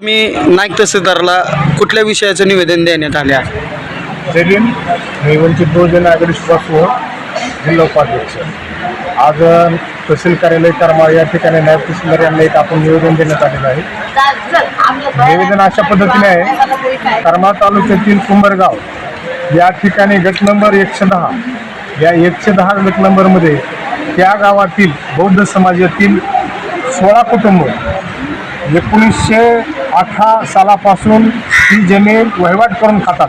मी नाईक तहसीलदारला कुठल्या विषयाचं निवेदन देण्यात आले आहे? जय मी वंचित बहुजन आघाडी सुभाष जिल्हा उपाध्यक्ष. आज तहसील कार्यालय करमाळ या ठिकाणी नायब तहसीलदार यांना एक आपण निवेदन देण्यात आलेलं आहे. निवेदन अशा पद्धतीने आहे. करमाळ तालुक्यातील कुंभरगाव या ठिकाणी गट नंबर एकशे दहा या एकशे दहा गट नंबरमध्ये त्या गावातील बौद्ध समाजातील सोळा कुटुंब एकोणीसशे अठरा सालापासून ही जमीन वहिवाट करून खातात.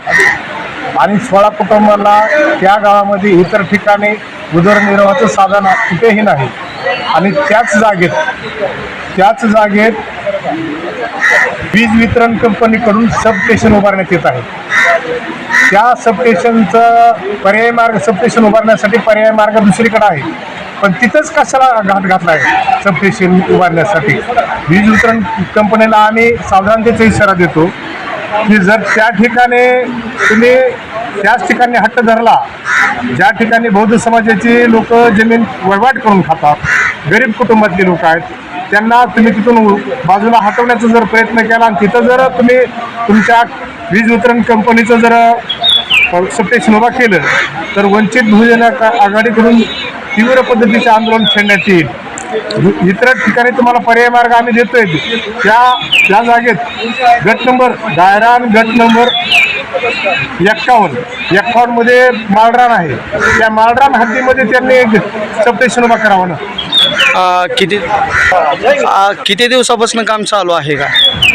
आणि सोळा कुटुंबाला त्या गावामध्ये इतर ठिकाणी उदरनिर्वाहाचं साधन कुठेही नाही. आणि त्याच जागेत त्याच जागेत वीज वितरण कंपनीकडून सबस्टेशन उभारण्यात येत आहे. त्या सबस्टेशनचं पर्याय मार्ग सबस्टेशन उभारण्यासाठी पर्याय मार्ग दुसरीकडे आहे. पण तिथंच कशाला घाट घातला आहे सबस्टेशन उभारण्यासाठी. वीज वितरण कंपनीला आम्ही सावधानतेचा इशारा देतो की जर त्या ठिकाणी तुम्ही त्याच ठिकाणी हट्ट धरला ज्या ठिकाणी बौद्ध समाजाची लोक जमीन वहिवाट करून खातात गरीब कुटुंबातले लोक आहेत त्यांना तुम्ही तिथून बाजूला हटवण्याचा जर प्रयत्न केला आणि तिथं जर तुम्ही तुमच्या वीज वितरण कंपनीचं जर सबस्टेशन उभा केलं तर वंचित बहुजन आघाडीकडून तीव्र पद्धतीचे आंदोलन छेडण्यात येईल इतर ठिकाणी तुम्हाला पर्याय मार्ग आम्ही देतोय. त्या त्या जागेत गट नंबर गायरान गट नंबर एक्कावन्न. एक्कावन्नमध्ये माळरान आहे. त्या माळरान हद्दीमध्ये त्यांनी एक सबस्टेशन उभा करावं ना. अ, किती अ, किती दिवसापासून काम चालू आहे का?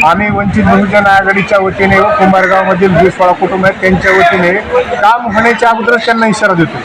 आम्ही वंचित बहुजन आघाडीच्या वतीने कुंभारगावमधील जे सोळा कुटुंब आहेत त्यांच्या वतीने काम होण्याच्या अगोदरच त्यांना इशारा देतो